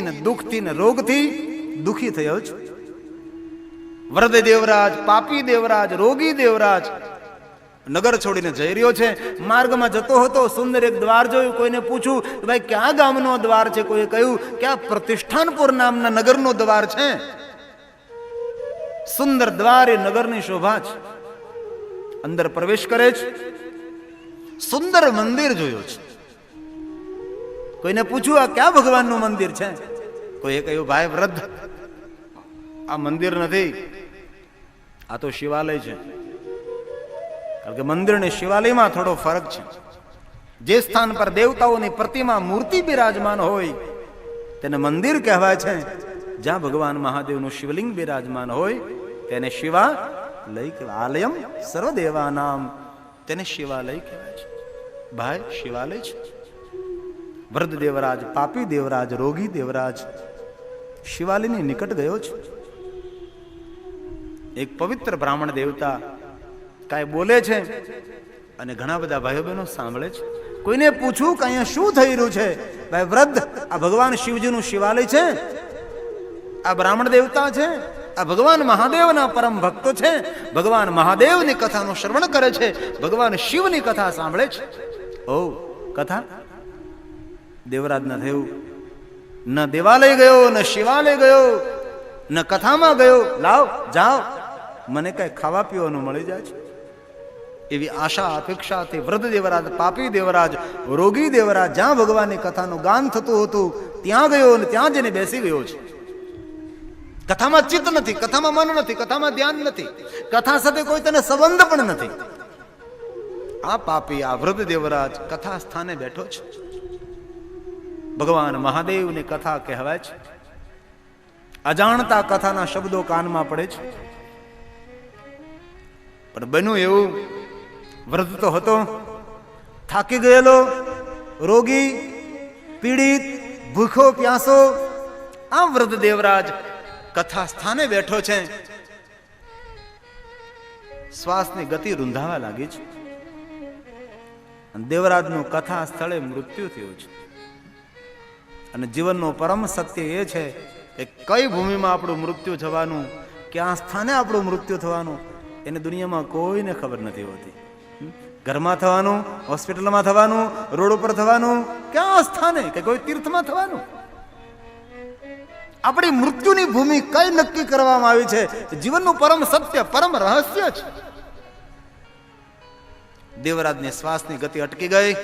ભૂખથી ને દુઃખથી ને રોગથી દુઃખી થયો છું. વરદ દેવરાજ, પાપી દેવરાજ, રોગી દેવરાજ નગર છોડીને જઈ રહ્યો છે. માર્ગમાં જતો હતો, સુંદર એક દ્વાર જોયું, કોઈને પૂછ્યું કે ભાઈ, ક્યાં ગામનો દ્વાર છે? કોઈએ કહ્યું કે આ પ્રતિષ્ઠાનપુર નામના નગરનો દ્વાર છે? સુંદર દ્વાર એ નગરની શોભા છે. અંદર પ્રવેશ કરે છે. સુંદર મંદિર જોયું છે. કોઈને પૂછ્યું, આ ક્યાં ભગવાનનું મંદિર છે? કોઈએ કહ્યું, ભાઈ, વૃદ્ધ, આ મંદિર નથી, આ તો શિવાલય છે. કારણ કે મંદિર ને શિવાલયમાં થોડો ફરક છે. જે સ્થાન પર દેવતાઓની પ્રતિમા મૂર્તિ બિરાજમાન હોય, તેને મંદિર કહેવાય છે. જ્યાં ભગવાન મહાદેવનું શિવલિંગ બિરાજમાન હોય, તેને શિવા લય આલયમ સર્વદેવાનામ, તેને શિવાલય કહેવાય છે. ભાઈ, શિવાલય છે. વૃદ્ધ દેવરાજ, પાપી દેવરાજ, રોગી દેવરાજ, શિવાલીની નિકટ ગયો છે. એક પવિત્ર બ્રાહ્મણ દેવતા કાંઈ બોલે છે અને ઘણા બધા ભાઈઓ બહેનો સાંભળે છે. કોઈને પૂછવું કે અહીંયા શું થઈ રહ્યું છે? ભાઈ, વૃદ્ધ, આ ભગવાન શિવજીનું શિવાલય છે. આ બ્રાહ્મણ દેવતા છે. આ ભગવાન મહાદેવના પરમ ભક્તો છે. ભગવાન મહાદેવની કથાનું શ્રવણ કરે છે. ભગવાન શિવની કથા સાંભળે છે. ઓ, કથા? દેવરાજ ન થયું. ન દેવાલય ગયો, ન શિવાલય ગયો, ન કથામાં ગયો. લાવ, જાઓ. મને કઈ ખાવા પીવાનું મળી જાય છે? એવી આશા અપેક્ષાથી વૃદ્ધ દેવરાજ, પાપી દેવરાજ, રોગી દેવરાજ, જ્યાં ભગવાનની કથાનું ગાન થતું હતું, ત્યાં ગયો અને ત્યાં જઈને બેસી ગયો છે. કથામાં ચિત્ત નથી, કથામાં મન નથી, કથામાં ધ્યાન નથી. કથા સાથે કોઈ તને સંબંધ પણ નથી. આ પાપી, આ વૃદ્ધ દેવરાજ કથા સ્થાને બેઠો છે. ભગવાન મહાદેવની કથા કહેવાય છે. અજાણતા કથાના શબ્દો કાનમાં પડે છે. પણ બન્યું એવું, વ્રત તો હતો. થાકી ગયેલો, રોગી, પીડિત, ભૂખો, પ્યાસો આમ વૃદ્ધ દેવરાજ કથા સ્થાને બેઠો છે. શ્વાસની ગતિ રૂંધાવા લાગી છે. દેવરાજનું કથા સ્થળે મૃત્યુ થયું છે. અને જીવનનું પરમ સત્ય એ છે કે કઈ ભૂમિમાં આપણું મૃત્યુ થવાનું, ક્યાં સ્થાને આપણું મૃત્યુ થવાનું, એને દુનિયામાં કોઈને ખબર નથી હોતી. ઘરમાં થવાનું, હોસ્પિટલમાં થવાનું, રોડ ઉપર થવાનું, ક્યાં સ્થાને કે કોઈ તીર્થમાં થવાનું? આપણી મૃત્યુની ભૂમિ કઈ નક્કી કરવામાં આવી છે? જીવનનું પરમ સત્ય, પરમ રહસ્ય છે. દેવરાજની શ્વાસની ગતિ અટકી ગઈ.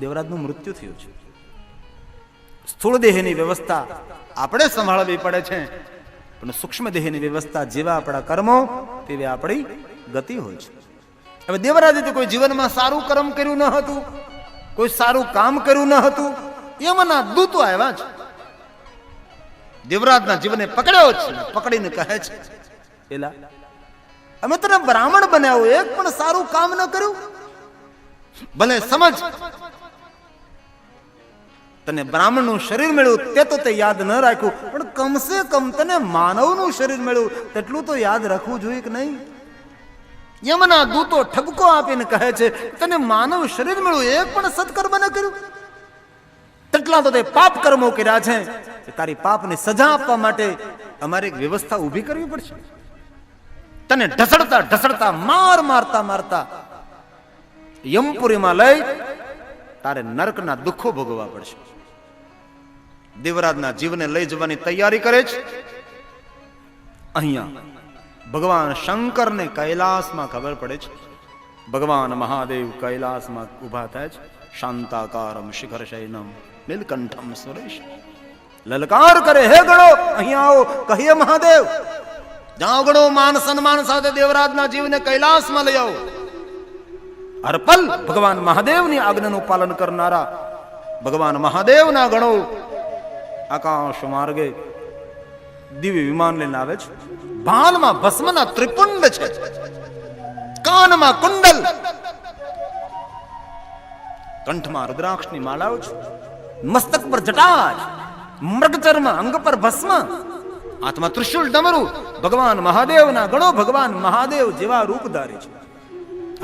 દેવરાજનું મૃત્યુ થયું છે. સ્થૂળ દેહની વ્યવસ્થા આપણે સંભાળવી પડે છે. પણ સૂક્ષ્મ દેહની વ્યવસ્થા જેવા આપણા કર્મો, તેવી આપણી ગતિ હોય છે. હવે દેવરાજે કોઈ જીવનમાં સારું કર્મ કર્યું ન હતું, કોઈ સારું કામ કર્યું ન હતું, એમના દૂતો આવ્યા છે દેવરાજના જીવને પકડ્યો છે પકડીને કહે છે, એલા, અમે તને બ્રાહ્મણ બનાવ્યો, એક પણ સારું કામ ન કર્યું? ભલે સમજ તને બ્રાહ્મણનું શરીર મળ્યું, તે તો તે યાદ ન રાખ્યું. પણ કમસે કમ તને માનવનું શરીર મળ્યું, તેટલું તો યાદ રાખવું જોઈએ કે નહીં? યમના દૂતો ઠપકો આપીને કહે છે, તને માનવ શરીર મળ્યું, એ પણ સત્કર્મ ન કર્યું. તેટલા તો તે પાપ કર્મો કર્યા છે તારી પાપને સજા આપવા માટે અમારે એક વ્યવસ્થા ઊભી કરવી પડશે. તને ઢસડતા ઢસડતા, માર મારતા મારતા યમપુરીમાં લઈ તારે નરકના દુઃખો ભોગવવા પડશે. દેવરાજના જીવને લઈ જવાની તૈયારી કરે છે. અહીંયા ભગવાન શંકરને કૈલાસમાં ખબર પડે છે. ભગવાન મહાદેવ કૈલાસમાં ઊભા થાય છે. શાંતાકારમ શિખર શૈનમ નીલકંઠમ સુરેશ. લલકાર કરે, હે ગણો, અહીંયા આવો, કહીએ મહાદેવ. જાઓ ગણો, માન સન્માન સાથે દેવરાજના જીવને કૈલાસમાં લઈ આવો. હરપલ ભગવાન મહાદેવની આજ્ઞાનું પાલન કરનારા. ભગવાન મહાદેવના ગણો આકાશ માર્ગે દિવ્ય વિમાન લઈને આવે છે. ભાનમાં ભસ્મના ત્રિપુંડ છે. કાનમાં કુંડલ. કંઠમાં રુદ્રાક્ષની માળાઓ છે. મસ્તક પર જટા મૃગચરમાં મૃગચર્મ અંગ પર ભસ્મ. આત્મા ત્રિશુલ ડમરું. ભગવાન મહાદેવના ગણો ભગવાન મહાદેવ જેવા રૂપ ધારે છે.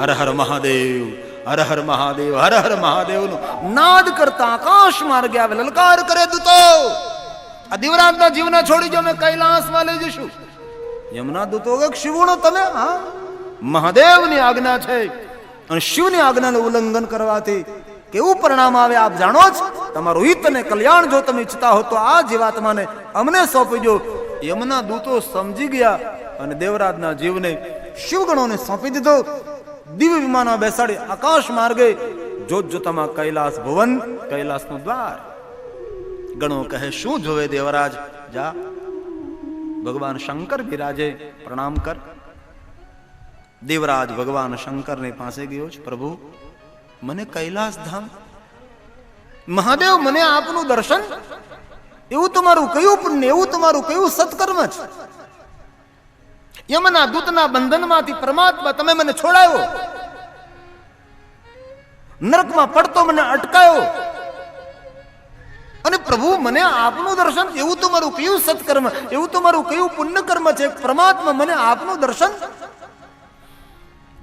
હર હર મહાદેવ. હર હર મહાદેવ હર હર મહાદેવ નાદ કરતા આકાશ માર્ગે આવે લલકાર કરે દૂતો દિવરાજના જીવને છોડી જો અમે કૈલાસમાં લઈ જઈશું યમુના દૂતો શિવણો તમે હા મહાદેવની આજ્ઞા છે અને શિવની આજ્ઞાનું ઉલ્લંઘન કરવાથી કેવું પરિણામ આવે આપ જાણો જ તમારું હિત અને કલ્યાણ જો તમે ઈચ્છતા હો તો આ જીવાત્માને અમને સોંપી દો યમના દૂતો સમજી ગયા અને દેવરાજના જીવને શિવગણોને સોંપી દીધો દિવ્ય વિમાનમાં બેસાડી આકાશ માર્ગે જોત જોતામાં કૈલાસ ભવન, કૈલાસનું દ્વાર. ગણો કહે, શું જોવે દેવરાજ? જા, ભગવાન શંકર બિરાજે પ્રણામ કર. દેવરાજ ભગવાન શંકરની પાસે ગયો છે, પ્રભુ, મને કૈલાસ ધામ, મહાદેવ મને આપનું દર્શન, એવું તમારું કયું પુણ્ય, એવું તમારું કયું સત્કર્મ છે? યમના દૂતના બંધનમાંથી પરમાત્મા તમે મને છોડાયો. નરકમાં પડતો મને અટકાયો. અને પ્રભુ મને આપનું દર્શન એવું તો મારું કયું સત્કર્મ એવું તો મારું કયું પુણ્યકર્મ છે? પરમાત્મા મને આપનું દર્શન?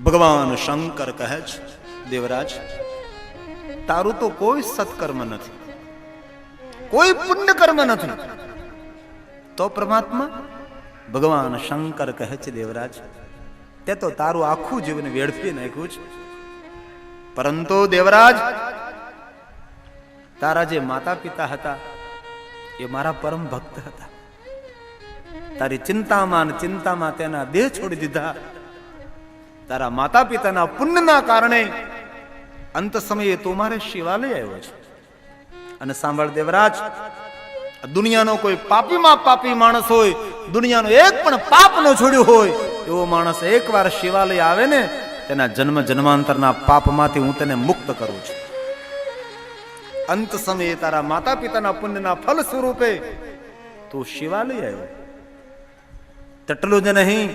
ભગવાન શંકર કહે છે દેવરાજ તારું તો કોઈ સત્કર્મ નથી. કોઈ પુણ્યકર્મ નથી. તો પરમાત્મા ભગવાન શંકર કહે છે, દેવરાજ, તે તો તારું આખું જીવન વેડફી નાખ્યું છે. પરંતુ દેવરાજ, તારા જે માતા પિતા હતા, એ મારા પરમ ભક્ત હતા. તારી ચિંતામાં અને ચિંતામાં તેના દેહ છોડી દીધા. તારા માતા પિતાના પુણ્યના કારણે અંત સમયે તું મારે શિવાલય આવ્યો છે. અને સાંભળ દેવરાજ દુનિયાનો કોઈ પાપીમાં પાપી માણસ હોય, દુનિયાનો એક પણ પાપ ન છોડ્યું હોય, એવો માણસ એકવાર શિવાલય આવે ને, તેના જન્મ જન્માંતરના પાપમાંથી હું તેને મુક્ત કરું છું. અંત સમયે તારા માતા પિતાના પુણ્યના ફલ સ્વરૂપે તું શિવાલય આવ્યો. તેટલું જ નહીં,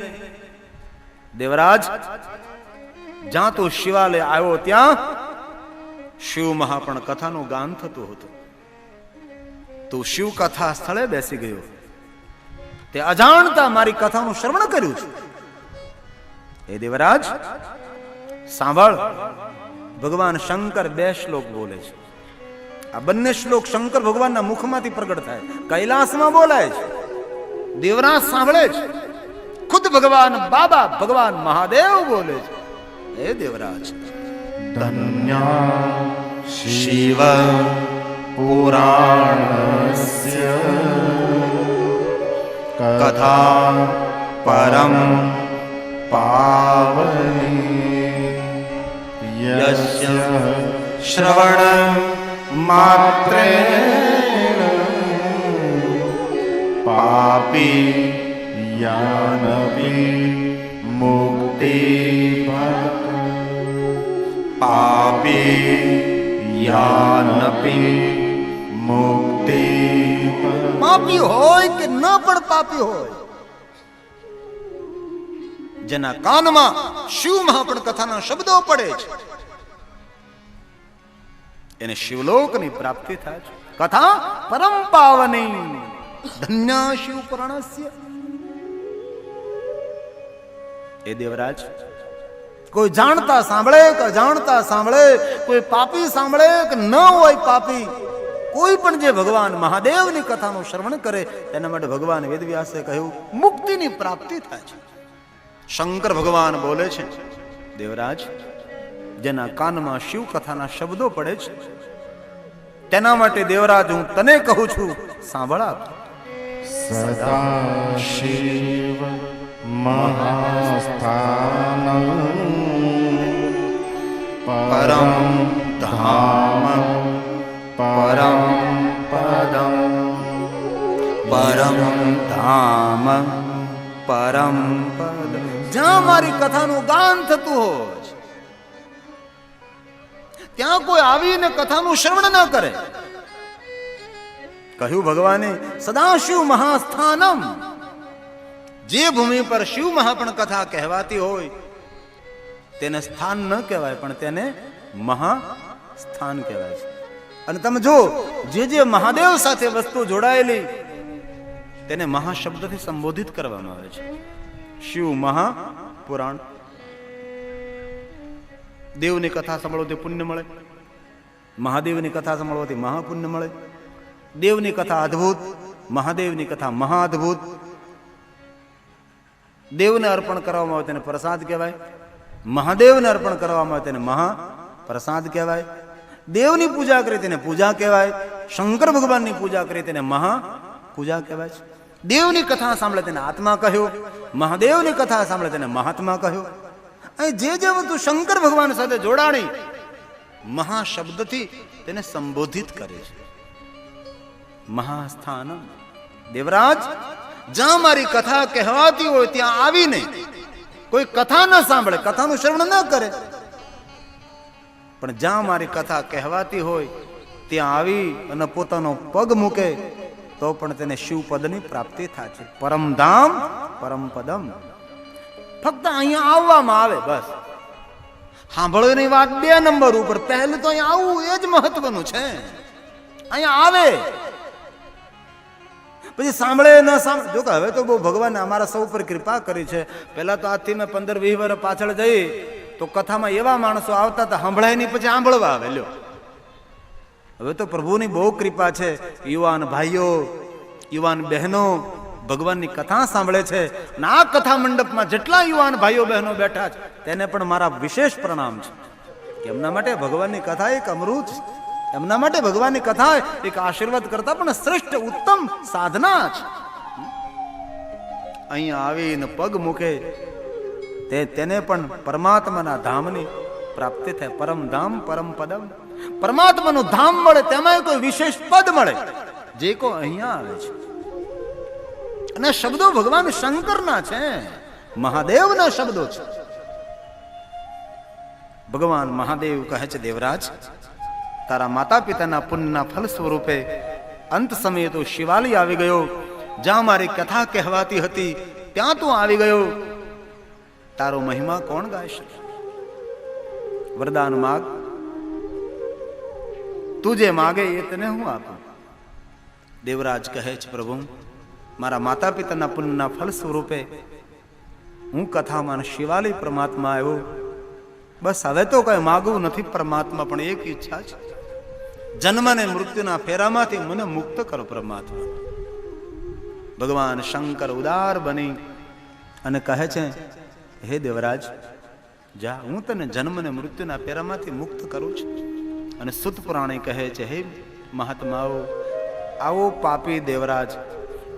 દેવરાજ, જ્યાં તું શિવાલય આવ્યો ત્યાં શિવ મહાપણ કથાનું ગાન થતું હતું. તો શિવ કથા સ્થળે બેસી ગયો. તે અજાણતા મારી કથાનું શ્રવણ કર્યું છે. એ દેવરાજ, સાંભળ. ભગવાન શંકર બે શ્લોક બોલે છે. આ બંને શ્લોક શંકર ભગવાનના મુખમાંથી પ્રગટ થાય. કૈલાસમાં બોલાય છે. દેવરાજ સાંભળે છે. ખુદ ભગવાન બાબા, ભગવાન મહાદેવ બોલે છે. હે દેવરાજ. ધન્ય શિવ. पुराणस्य कथा परं पावनी यस्य श्रवणमात्रेण पापी यानपि मुक्तिपत् पापी यानपि મુક્તિ પાપી હોય કે ન પણ પાપી હોય? જેના કાનમાં શિવ મહાપણ કથાના શબ્દો પડે છે. એને શિવલોકની પ્રાપ્તિ થાય છે. કથા પરમ પાવની. ધન્ય શિવ પુરાણસ્ય. એ દેવરાજ, કોઈ જાણતા સાંભળે કે જાણતા સાંભળે, કોઈ પાપી સાંભળે કે ન હોય પાપી? કોઈ પણ જે ભગવાન મહાદેવની કથાનું શ્રવણ કરે તેના માટે ભગવાન વેદવ્યાસે કહ્યું મુક્તિની પ્રાપ્તિ થાય છે. શંકર ભગવાન બોલે છે દેવરાજ જેના કાનમાં શિવ કથાના શબ્દો પડે છે તેના માટે દેવરાજ હું તને કહું છું સાંભળા. સદા શિવ મહાસ્થાન પરમ ધામ परं पदम् પરમ ધામ પરમ પદ જ્યાં મારી કથાનું ગાન થતું હોય ત્યાં કોઈ આવીને કથાનું શ્રવણ ન કરે કહ્યું ભગવાને સદાશિવ મહાસ્થાનમ જે ભૂમિ પર શિવ મહાપણ કથા કહેવાતી હોય તેને સ્થાન ન કહેવાય પણ તેને મહાસ્થાન કહેવાય છે અને તમે જો જે જે મહાદેવ સાથે વસ્તુ જોડાયેલી, તેને મહાશબ્દથી સંબોધિત કરવામાં આવે છે. શિવ મહા પુરાણ દેવની કથા સાંભળવાથી પુણ્ય મળે, મહાદેવની કથા સાંભળવાથી મહાપુણ્ય મળે, દેવની કથા અદ્ભુત, મહાદેવની કથા મહાઅદ્ભુત. દેવને અર્પણ કરવામાં આવે તેને પ્રસાદ કહેવાય, મહાદેવને અર્પણ કરવામાં આવે તેને મહા પ્રસાદ કહેવાય. દેવની પૂજા કરી તેને પૂજા કહેવાય, શંકર ભગવાનની પૂજા કરી તેને મહા પૂજા કહેવાય છે. દેવની કથા સાંભળે તેને આત્મા કહ્યો, મહાદેવની કથા સાંભળે તેને મહાત્મા કહ્યો. અહીં જે જે વસ્તુ શંકર ભગવાન સાથે જોડાણી, મહાશબ્દથી તેને સંબોધિત કરે છે. મહાસ્થાન દેવરાજ, જ્યાં મારી કથા કહેવાતી હોય ત્યાં આવીને કોઈ કથા ન સાંભળે, કથાનું શ્રવણ ન કરે. પણ જ્યાં મારી કથા કહેવાતી હોય, ત્યાં આવી અને પોતાનો પગ મૂકે, તો પણ તેને શિવપદની પ્રાપ્તિ થાય છે. પરમધામ પરમપદમ ફક્ત અહીંયા આવવામાં આવે, બસ. સાંભળવાની વાત બે નંબર ઉપર. પહેલું તો અહીંયા આવવું એ જ મહત્વનું છે. અહીંયા આવે. પછી સાંભળે ન સાંભળે. જો કે હવે તો બહુ ભગવાને અમારા સૌ ઉપર કૃપા કરી છે. પહેલા તો આજથી મેં પંદર વીસ વર્ષ પાછળ જઈ તો કથામાં એવા માણસો આવતા હતા, સાંભળાય નહીં, પછી સાંભળવા આવે, લ્યો. હવે તો પ્રભુની બહુ કૃપા છે. યુવાન ભાઈઓ, યુવાન બહેનો, ભગવાનની કથા સાંભળે છે અને આ કથા મંડપમાં જેટલા યુવાન ભાઈઓ, બહેનો બેઠા છે, તેને પણ મારા વિશેષ પ્રણામ છે. એમના માટે ભગવાનની કથા એક અમૃત છે. એમના માટે ભગવાનની કથા એક આશીર્વાદ કરતા પણ શ્રેષ્ઠ, ઉત્તમ સાધના છે. અહીંયા આવીને પગ મૂકે તે તેને પણ પરમાત્માના ધામની પ્રાપ્તિ થાય. પરમ ધામ, પરમ પદમ. પરમાત્માનું ધામ મળે તેમાં કોઈ વિશેષ પદ મળે. જે કો અહીંયા આવે છે. અને શબ્દો ભગવાન શંકરના છે. મહાદેવના શબ્દો છે. ભગવાન મહાદેવ કહે છે, દેવરાજ, તારા માતા પિતાના પુણ્યના ફલ સ્વરૂપે અંત સમયે તો શિવાલય આવી ગયો. જ્યાં મારી કથા કહેવાતી હતી, ત્યાં તું આવી ગયો. તારો મહિમા કોણ ગાય વરદાન માગ. તું જે માગે એ તને હું આપું. દેવરાજ કહે છે, પ્રભુ, મારા માતા પિતાના પુણ્યના ફળ સ્વરૂપે હું કથામાં શિવાલય પરમાત્મા આવ્યો. બસ હવે તો કઈ માગવું નથી પરમાત્મા, પણ એક ઈચ્છા છે. જન્મ અને મૃત્યુના ફેરામાંથી મને મુક્ત કરો પરમાત્મા. ભગવાન શંકર ઉદાર બની અને કહે છે હે દેવરાજ, જા, હું તને જન્મ અને મૃત્યુના પેરામાંથી મુક્ત કરું છું. અને સુત પુરાણે કહે છે, હે મહાત્માઓ, આવો પાપી દેવરાજ,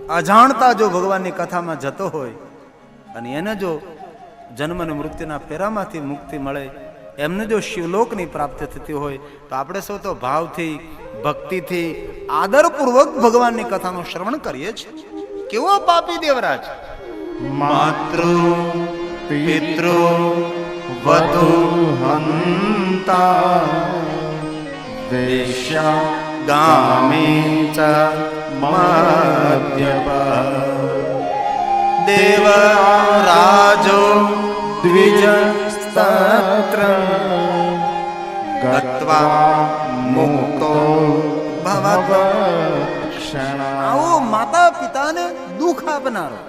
અજાણતા જો ભગવાનની કથામાં જતો હોય, અને એને જો જન્મ અને મૃત્યુના ફેરામાંથી મુક્તિ મળે, એમને જો શિવલોકની પ્રાપ્તિ થતી હોય, તો આપણે સૌ તો ભાવથી, ભક્તિથી, આદરપૂર્વક ભગવાનની કથાનું શ્રવણ કરીએ છીએ. કેવો પાપી દેવરાજ? માતૃ પિતૃ વધુ હંતા વેશ્યા ગામે ચ મદ્યપા દેવ રાજો દ્વિજ સ્તત્ર ગત્વા મુક્તો ભવત ક્ષણ આવો માતા પિતાને દુઃખ આપનારો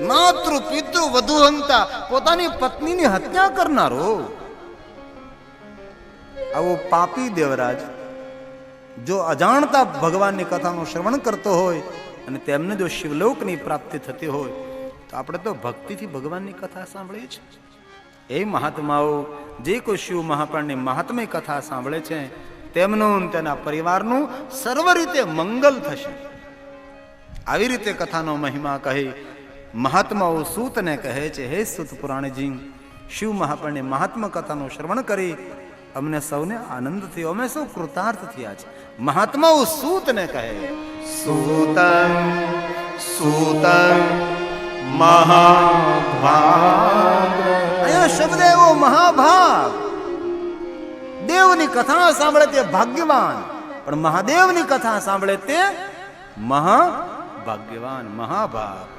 માતૃ પિતૃ વધુ હંતા. પોતાની પત્નીની હત્યા કરનારો. આવો પાપી દેવરાજ, જો અજાણતા ભગવાનની કથાનું શ્રવણ કરતો હોય અને તેમને જો શિવલોકની પ્રાપ્તિ થતી હોય, તો આપણે તો ભક્તિથી ભગવાનની કથા સાંભળીએ છીએ. એ મહાત્માઓ, જે કોઈ શિવ મહાપ્રાણની મહાત્મય કથા સાંભળે છે, તેમનું તેના પરિવારનું સર્વ રીતે મંગલ થશે. આવી રીતે કથાનો મહિમા કહી મહાત્માઓ સૂતને કહે છે હે સૂત પુરાણજી શિવ મહાપણને મહાત્મા કથાનું શ્રવણ કરી. અમને સૌને આનંદ થયો અમે સૌ કૃતાર્થ થયા છે. મહાત્માઓ સૂતને કહે સૂતન સૂતન મહાભાગ. અહીંયા શબ્દ એવો મહાભાગ. દેવની કથા સાંભળે તે ભાગ્યવાન પણ મહાદેવની કથા સાંભળે તે મહાભાગ્યવાન મહાભાગ.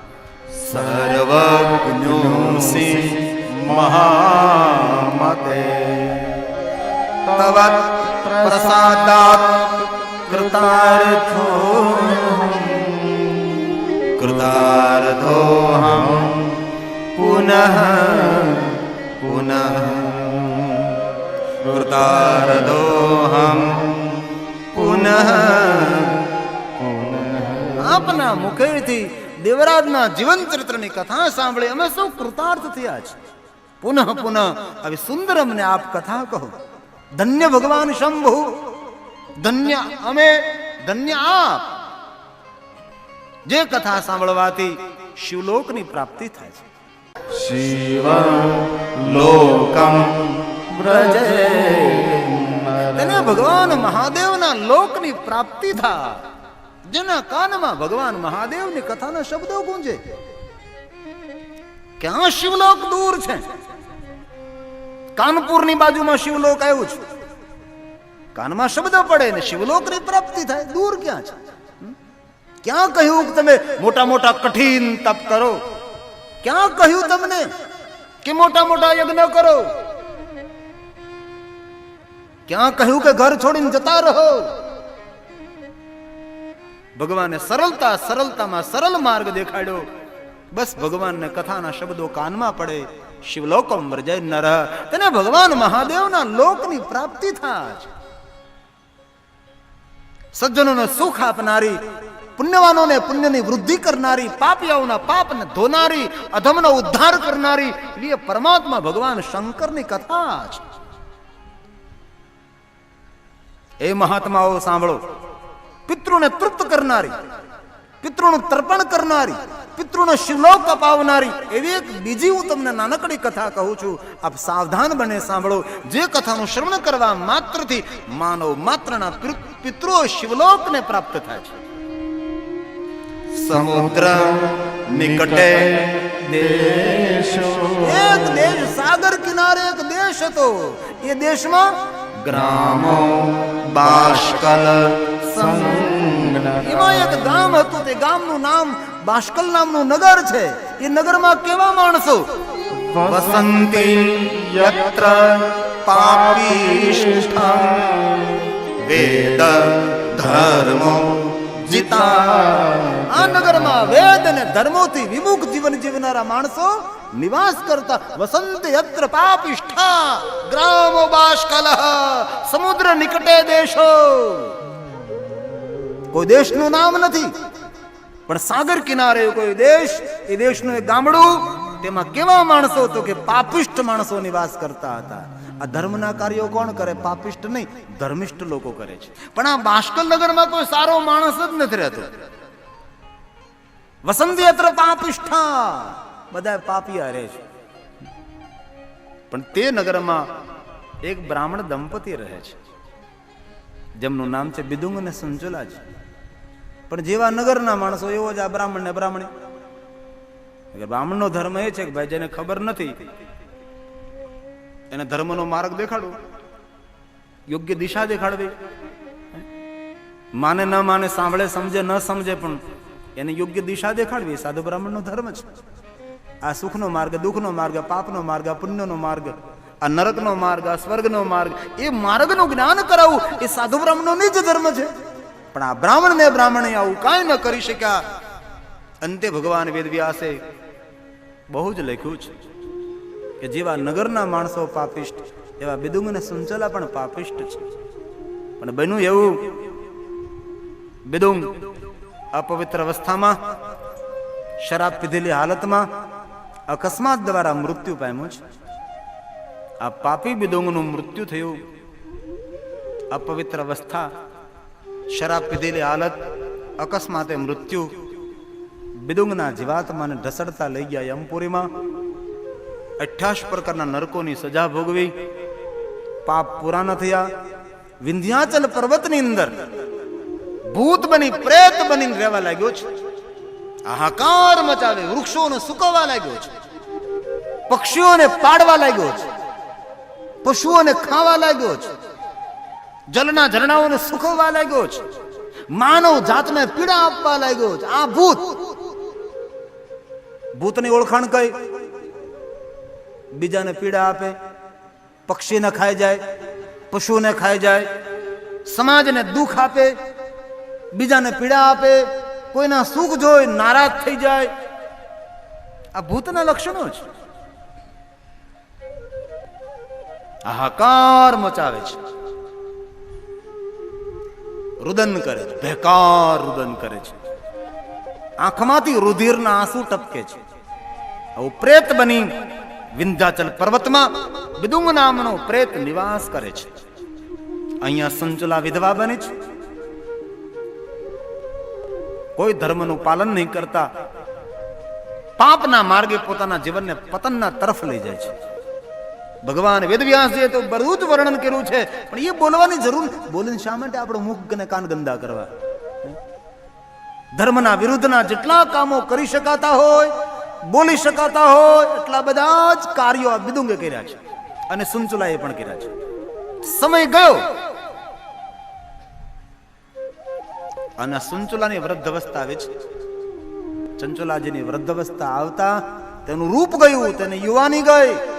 મહામતે તવ પ્રસાદાત કૃતાર્થો કૃતાર્થોહમ પુનઃ પુનઃ કૃતાર્થોહમ પુનઃ આપના મુખેથી દેવરાજના જીવન ચરિત્રની કથા સાંભળી અમે સૌ કૃતાર્થ થયા છે પુનઃ પુનઃ આવી સુંદર અમને આપ કથા કહો. ધન્ય ભગવાન શંભુ. ધન્ય અમે ધન્ય આપ. જે કથા સાંભળવાથી શિવલોકની પ્રાપ્તિ થાય છે. શિવ લોકમ તેને ભગવાન મહાદેવના લોકની પ્રાપ્તિ થાય. જેના કાનમાં ભગવાન મહાદેવની કથાના શબ્દો ગુંજે. ક્યાં શિવલોક દૂર છે. કાનપુરની બાજુમાં શિવલોક આવ્યું છે. કાનમાં શબ્દ પડે ને શિવલોકની પ્રાપ્તિ થાય. દૂર ક્યાં છે? ક્યાં કહ્યું કે તમે મોટા મોટા કઠિન તપ કરો? ક્યાં કહ્યું તમને કે મોટા મોટા યજ્ઞ કરો? ક્યાં કહ્યું કે ઘર છોડીને જતા રહો? ભગવાને સરળતા સરળતામાં સરળ માર્ગ દેખાડ્યો. બસ ભગવાનને કથાના શબ્દો કાનમાં પડે. શિવલોકમ નર. તેને ભગવાન મહાદેવના લોકની પ્રાપ્તિ થાય સજ્જનોને સુખ આપનારી, પુણ્યવાનોને પુણ્યની વૃદ્ધિ કરનારી, પાપિયાઓના પાપને ધોનારી, અધમનો ઉદ્ધાર કરનારી એ પરમાત્મા ભગવાન શંકરની કથા છે. એ મહાત્માઓ સાંભળો. પિતૃને તૃપ્ત કરનારી પિતૃનું તર્પણ કરનારી પિતૃનો શિવલોક અપાવનારી એવી એક બીજી હું તમને નાનકડી કથા કહું છું. આપ સાવધાન બને સાંભળો. જે કથાનું શ્રવણ કરવા માત્રથી માનવ માત્રના પિતૃ- પિતૃઓ શિવલોકને પ્રાપ્ત થાય છે. સમુદ્ર નિકટે દેશો. એક દેશ સાગર કિનારે એક દેશ હતો. એ દેશમાં ગ્રામો બાષ્કલ એમાં એક ગામ હતું તે ગામનું નામ બાષ્કલ નામનું નગર છે. એ નગરમાં કેવા માણસો? વસંતી યત્ર પાપીષ્ઠં. વેદ ધર્મો જીતા. આ નગરમાં વેદ અને ધર્મોથી વિમુખ જીવન જીવનારા માણસો નિવાસ કરતા વસંત યત્ર પાપિષ્ઠા. ગ્રામો બાષ્કલ સમુદ્ર નિકટે દેશો. કોઈ દેશનું નામ નથી. પણ સાગર કિનારે કોઈ દેશ, એ દેશનું એક ગામડું, તેમાં કેવા માણસો તો કે પાપિષ્ઠ માણસો નિવાસ કરતા હતા. આ ધર્મના કાર્યો કોણ કરે? પાપિષ્ઠ નહીં, ધર્મિષ્ઠ લોકો કરે છે. પણ આ બાષ્કલ નગરમાં કોઈ સારો માણસ જ નથી રહેતો. વસંત પાપિષ્ઠા. બધા પાપિયા રહે છે. પણ તે નગરમાં એક બ્રાહ્મણ દંપતી રહે છે. જેમનું નામ છે બિદુંગ અને સંજોલાજી. પણ જેવા નગરના માણસો એવો જ આ બ્રાહ્મણ ને બ્રાહ્મણી. બ્રાહ્મણનો ધર્મ એ છે કે ભાઈ જેને ખબર નથી, એને ધર્મનો માર્ગ દેખાડવો યોગ્ય દિશા દેખાડવી. માને ન માને સાંભળે, સમજે, ન સમજે, પણ એને યોગ્ય દિશા દેખાડવી સાધુ બ્રાહ્મણનો ધર્મ છે. આ સુખનો માર્ગ, દુઃખનો માર્ગ પાપનો માર્ગ પુણ્યનો માર્ગ, આ નરકનો માર્ગ, આ સ્વર્ગનો માર્ગ, એ માર્ગનું જ્ઞાન કરાવવું એ સાધુ બ્રાહ્મણોનો જ ધર્મ છે. પણ આ બ્રાહ્મણ ને બ્રાહ્મણે આવું કાંઈ ન કરી શક્યા. અંતે ભગવાન વેદવ્યાસે બહુ જ લખ્યું છે કે જેવા નગરના માણસો પાપિષ્ટ, એવા બિદુંગ અને સંચલા પણ પાપિષ્ટ છે. પણ બન્યું એવું, બિદુંગ, અપવિત્ર અવસ્થામાં, શરાબ પીધેલી હાલતમાં, અકસ્માત દ્વારા મૃત્યુ પામ્યું છે. આ પાપી બિદુંગનું મૃત્યુ થયું. અપવિત્ર અવસ્થા શરાબ પીધેલી હાલત, અકસ્માતે મૃત્યુ. બિદુંગના જીવાત્માને ઢસડતા લઈ ગયા યમપુરીમાં. અઠ્યાસ પ્રકારના નરકોની સજા ભોગવી. પાપ પૂરા ન થયા. વિંધ્યાચલ પર્વતની અંદર ભૂત બની, પ્રેત બની રહેવા લાગ્યો છે. હાહાકાર મચાવે વૃક્ષોને સુકવવા લાગ્યો છે. પક્ષીઓને પાડવા લાગ્યો છે. પશુઓને ખાવા લાગ્યો છે. જલના ઝરણાઓને સુખવવા લાગ્યો છે. માનવ જાતને પીડા આપવા લાગ્યો છે. આ ભૂત. ભૂતની ઓળખાણ કઈ? બીજાને પીડા આપે, પક્ષીને ખાઈ જાય, પશુને ખાઈ જાય, સમાજને દુઃખ આપે, બીજાને પીડા આપે, કોઈના સુખ જોઈ નારાજ થઈ જાય. આ ભૂતના લક્ષણો છે. હાહાકાર મચાવે છે. રુદન કરે છે, બેકાર રુદન કરે છે. આંખમાંથી રુધિરના આંસુ ટપકે છે. આવું પ્રેત બની વિંધ્યાચલ પર્વતમાં બિદુંગ નામનો પ્રેત નિવાસ કરે છે. અહીંયા સંચુલા વિધવા બને છે. કોઈ ધર્મનું પાલન નહીં કરતા, પાપના માર્ગે પોતાના જીવનને પતનના તરફ લઈ જાય છે. ભગવાન વેદવ્યાસજીએ તો બધું જ વર્ણન કર્યું છે. પણ એ બોલવાની જરૂર બોલીને શા માટે આપણો મુખ અને કાન ગંદા કરવા? ધર્મના વિરુદ્ધના જેટલા કામો કરી શકાતા હોય, બોલી શકાતા હોય, એટલા બધા જ કાર્યો આ વિદુંગે કર્યા છે. અને સુનચુલાએ પણ કર્યા છે. સમય ગયો. અને સુનચુલાની વૃદ્ધ અવસ્થા આવે છે. ચંચુલાજીની વૃદ્ધ અવસ્થા આવતા તેનું રૂપ ગયું, તેને યુવાની ગઈ.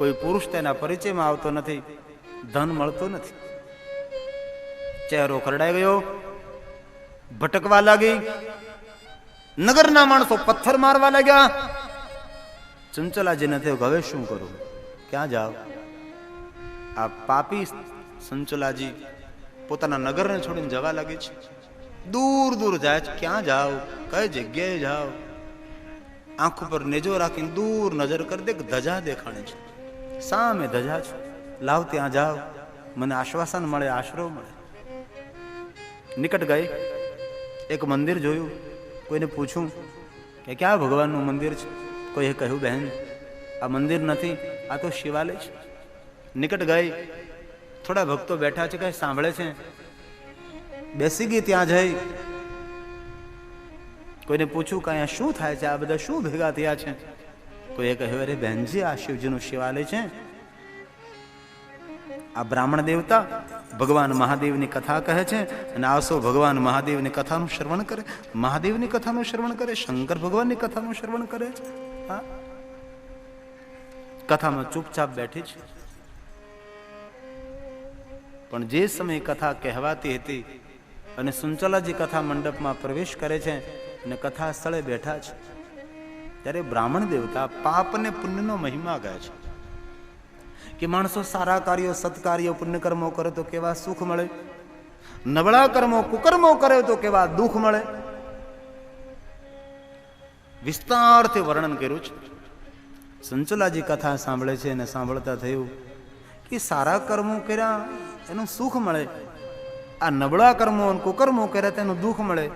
કોઈ પુરુષ તેના પરિચયમાં આવતો નથી, ધન મળતો નથી. ચહેરો ખરડાઈ ગયો, ભટકવા લાગી, નગરના માણસો પથ્થર મારવા લાગ્યા. ચંચલાજીને થયું હવે શું કરું? ક્યાં જાઓ આ પાપી સંચલાજી પોતાના નગરને છોડીને જવા લાગે છે. દૂર દૂર જાય છે. ક્યાં જાઓ કઈ જગ્યાએ જાઓ આંખ ઉપર નેજો રાખીને દૂર નજર કરી દે ધજા દેખાણી છે. સામે ધજા છું? લાવ ત્યાં જાવ મને આશ્વાસન મળે, આશરો મળે. નિકટ ગઈ, એક મંદિર જોયું. કોઈને પૂછ્યું કે ક્યાં ભગવાનનું મંદિર છે? કોઈએ કહ્યું, બહેન, આ મંદિર નથી, આ તો શિવાલય છે. નિકટ ગઈ, થોડા ભક્તો બેઠા છે, કઈ સાંભળે છે. બેસી ગઈ ત્યાં જઈ. કોઈને પૂછ્યું કે અહીંયા શું થાય છે? આ બધા શું ભેગા થયા છે? કોઈએ કહ્યું, અરે બહેનજી આ શિવજીનું શિવાલય છે. આ બ્રાહ્મણ દેવતા ભગવાન મહાદેવની કથા કહે છે અને આવશો ભગવાન મહાદેવની કથાનું શ્રવણ કરે. મહાદેવની કથાનું શ્રવણ કરે, શંકર ભગવાનની કથાનું શ્રવણ કરે. હા. કથામાં ચૂપચાપ બેઠી છે. પણ જે સમયે કથા કહેવાતી હતી અને સુંચલાજી કથા મંડપમાં પ્રવેશ કરે છે અને કથા સ્થળે બેઠા છે ત્યારે બ્રાહ્મણ દેવતા પાપ અને પુણ્યનો મહિમા કહે છે. કે માણસો સારા કાર્યો સત્કાર્યો પુણ્યકર્મો કરે તો કેવા સુખ મળે? નબળા કર્મો, કુકર્મો કરે તો કેવા દુઃખ મળે? વિસ્તારથી વર્ણન કર્યું છે. સંચલાજી કથા સાંભળે છે અને સાંભળતા થયું કે સારા કર્મો કર્યા એનું સુખ મળે. આ નબળા કર્મો કુકર્મો કર્યા તેનું દુઃખ મળે.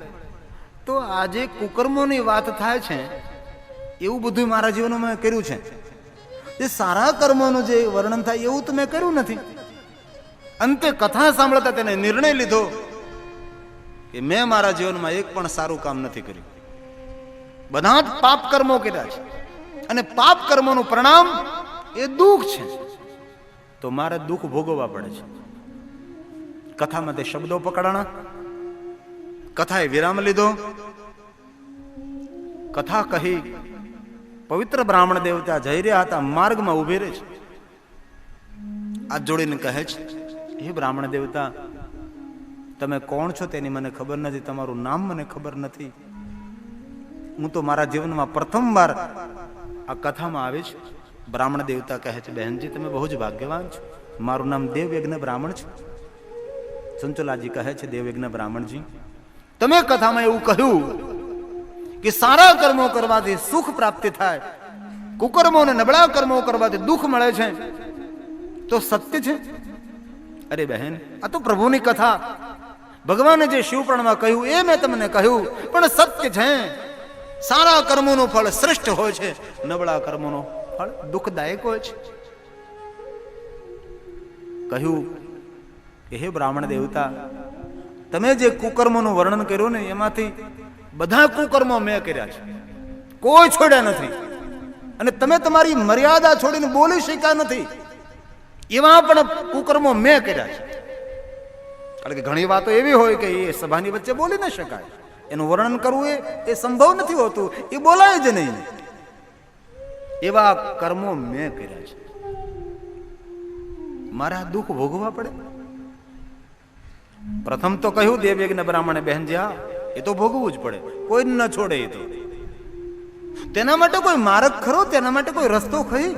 તો આજે કુકર્મોની વાત થાય છે એવું બધું મારા જીવનમાં મેં કર્યું છે. જે સારા કર્મોનું જે વર્ણન થાય એવું તો મેં કર્યું નથી. અંતે કથા સાંભળતા તેને નિર્ણય લીધો કે મેં મારા જીવનમાં એક પણ સારું કામ નથી કર્યું. બધા જ પાપ કર્મો કર્યા છે. અને પાપ કર્મોનું પરિણામ એ દુઃખ છે. તો મારે દુઃખ ભોગવવા પડે છે. કથામાં તે શબ્દો પકડાણા. કથાએ વિરામ લીધો. કથા કહી પવિત્ર બ્રાહ્મણ દેવતા જઈ રહ્યા હતા, માર્ગમાં ઊભી રહે છે. આ જોડીને કહે છે, હે બ્રાહ્મણ દેવતા, તમે કોણ છો તેની મને ખબર નથી, તમારું નામ મને ખબર નથી. હું તો મારા જીવનમાં પ્રથમવાર આ કથામાં આવે છે. બ્રાહ્મણ દેવતા કહે છે, બહેનજી, તમે બહુ જ ભાગ્યવાન છો. મારું નામ દેવયજ્ઞ બ્રાહ્મણ છે. સંચલાજી કહે છે, દેવયજ્ઞ બ્રાહ્મણજી, તમે કથામાં એવું કહ્યું કે સારા કર્મો કરવાથી સુખ પ્રાપ્તિ થાય. કુકર્મો અને નબળા કર્મો કરવાથી દુઃખ મળે છે. તો સત્ય છે? અરે બહેન, આ તો પ્રભુની કથા. ભગવાને જે શિવપ્રણમાં કહ્યું, એ મેં તમને કહ્યું, પણ સત્ય છે. સારા કર્મોનું ફળ શ્રેષ્ઠ હોય છે. નબળા કર્મોનો ફળ દુઃખદાયક હોય છે. કહ્યું કે હે બ્રાહ્મણ દેવતા, તમે જે કુકર્મોનું વર્ણન કર્યું ને, એમાંથી બધા કુકર્મો મેં કર્યા છે. કોઈ છોડ્યા નથી. અને તમે તમારી મર્યાદા છોડીને બોલી શક્યા નથી. એવા પણ કુકર્મો મેં કર્યા છે. કારણ કે ઘણી વાતો એવી હોય કે એ સભાની વચ્ચે બોલી ન શકાય. એનું વર્ણન કરવું એ સંભવ નથી હોતું. એ બોલાય જ નહીં. એવા કર્મો મેં કર્યા છે. મારે દુઃખ ભોગવવા પડે? પ્રથમ તો કહ્યું દેવયજ્ઞ બ્રાહ્મણે બહેન જી એ તો ભોગવવું જ પડે. કોઈ ન છોડે એ તો. તેના માટે કોઈ માર્ગ ખરો? તેના માટે કોઈ રસ્તો ખરી?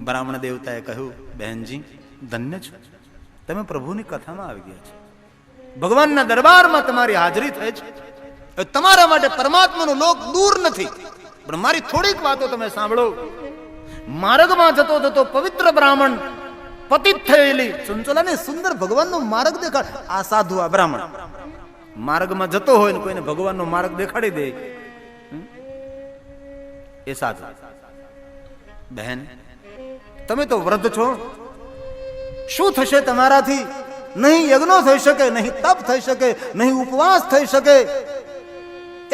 બ્રાહ્મણ દેવતાએ કહ્યું, બહેનજી, ધન્ય છો. તમે પ્રભુની કથામાં આવી ગયા છો. ભગવાનના દરબારમાં તમારી હાજરી થઈ છે. તમારા માટે પરમાત્માનો લોક દૂર નથી. પણ મારી થોડીક વાતો તમે સાંભળો. માર્ગમાં જતો જતો પવિત્ર બ્રાહ્મણ પતિત થયેલી, ચંચોલાને સુંદર ભગવાનનો માર્ગ દેખાડ. આ સાધુ, આ બ્રાહ્મણ. માર્ગમાં જતો હોય ને કોઈને ભગવાનનો માર્ગ દેખાડી દે. એ સાધુ. બહેન, તમે તો વૃદ્ધ છો. શું થશે તમારાથી? નહીં યજ્ઞો થઈ શકે, નહીં તપ થઈ શકે, નહીં ઉપવાસ થઈ શકે.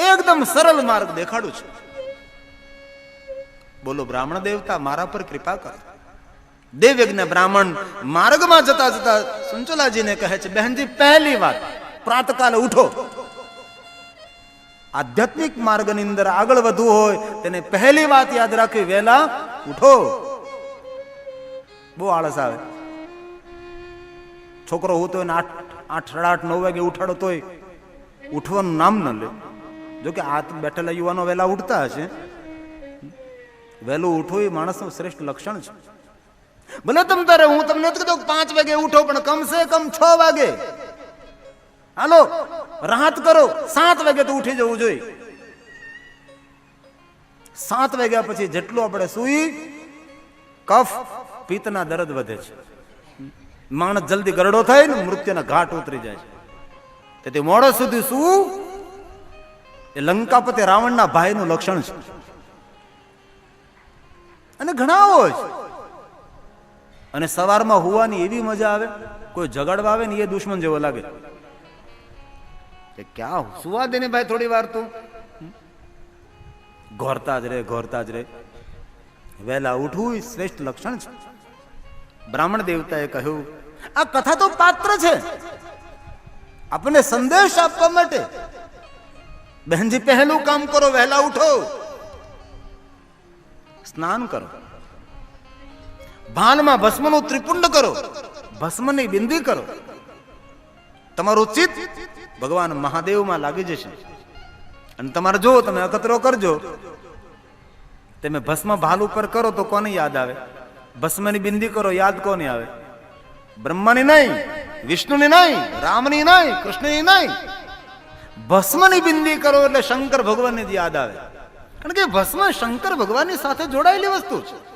એકદમ સરળ માર્ગ દેખાડું છું. બોલો, બ્રાહ્મણ દેવતા, મારા પર કૃપા કર. દેવયજ્ઞ બ્રાહ્મણ માર્ગમાં જતા જતા સંચોલાજીને કહે છે, બહેનજી, પહેલી વાત પ્રાતકાલે ઉઠો. આધ્યાત્મિક માર્ગની અંદર આગળ વધવું હોય, તેને પહેલી વાત યાદ રાખવી, વહેલા ઉઠો. બહુ આળસ આવે. છોકરો હોતો હોય આઠ આઠ, સાડા આઠ, નવ વાગે ઉઠાડો તોય ઉઠવાનું નામ ન લે. જો કે આ બેઠેલા યુવાનો વહેલા ઉઠતા હશે. વહેલું ઉઠવું એ માણસનું શ્રેષ્ઠ લક્ષણ છે. ભલે તમ તારે, હું તમને નથી કહેતો પાંચ વાગે ઉઠો, પણ કમસે કમ છ વાગે. હાલો, રાહત કરો. સાત વાગે તો ઉઠી જવું જોઈએ. સાત વાગ્યા પછી જેટલું આપણે સુઈ, કફ પિત્તના દર્દ વધે છે. માણસ જલ્દી ગરડો થાય ને મૃત્યુના ઘાટ ઉતરી જાય છે. તેથી મોડો સુધી શું એ લંકાપતિ રાવણના ભાઈનું લક્ષણ છે. અને ઘણા છે. અને સવારમાં હોવાની એવી મજા આવે, કોઈ જગાડવા આવે ને એ દુશ્મન જેવો લાગે. કે ક્યાં સુવા દે ને ભાઈ થોડી વાર તું? ઘોરતા જ રે, ઘોરતા જ રે. વહેલા ઉઠવું શ્રેષ્ઠ લક્ષણ છે. બ્રાહ્મણ દેવતાએ કહ્યું, આ કથા તો પાત્ર છે. આપણને સંદેશ આપવા માટે. બહેનજી, પહેલું કામ કરો, વહેલા ઉઠો. સ્નાન કરો. ભાનમાં ભસ્મનું ત્રિપુંડ કરો. ભસ્મની બિંદી કરો. તમારું ચિત્ત ભગવાન મહાદેવમાં લાગી જશે. અને તમારે જો તમે અકતરો કરજો. તમે ભસ્મ ભાલ ઉપર કરો તો કોને યાદ આવે? ભસ્મની બિંદી કરો, યાદ કોને આવે? બ્રહ્માની નહીં, વિષ્ણુની નહીં, રામની નહીં, કૃષ્ણની નહીં. ભસ્મની બિંદી કરો એટલે શંકર ભગવાનની યાદ આવે. કારણ કે ભસ્મ શંકર ભગવાનની સાથે જોડાયેલી વસ્તુ છે.